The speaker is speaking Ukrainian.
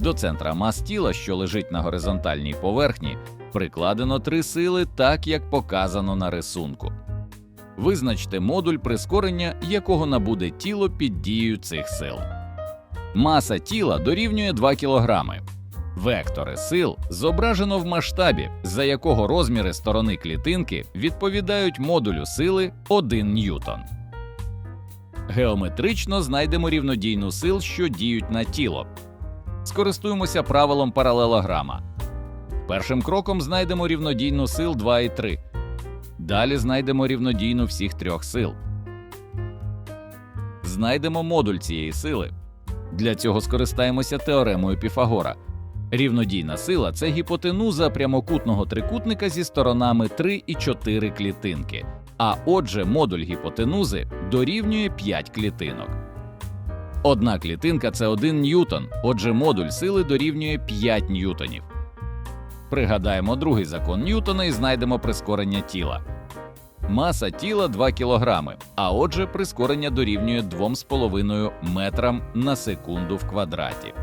До центра мас тіла, що лежить на горизонтальній поверхні, прикладено три сили, так як показано на рисунку. Визначте модуль прискорення, якого набуде тіло під дією цих сил. Маса тіла дорівнює 2 кг. Вектори сил зображено в масштабі, за якого розміри сторони клітинки відповідають модулю сили 1 ньютон. Геометрично знайдемо рівнодійну сил, що діють на тіло. Скористуємося правилом паралелограма. Першим кроком знайдемо рівнодійну сил 2 і 3. Далі знайдемо рівнодійну всіх трьох сил. Знайдемо модуль цієї сили. Для цього скористаємося теоремою Піфагора. Рівнодійна сила це гіпотенуза прямокутного трикутника зі сторонами 3 і 4 клітинки. А отже, модуль гіпотенузи дорівнює 5 клітинок. Одна клітинка це 1 ньютон, отже, модуль сили дорівнює 5 ньютонів. Пригадаємо другий закон Ньютона і знайдемо прискорення тіла. Маса тіла 2 кг, а отже, прискорення дорівнює 2,5 метрам на секунду в квадраті.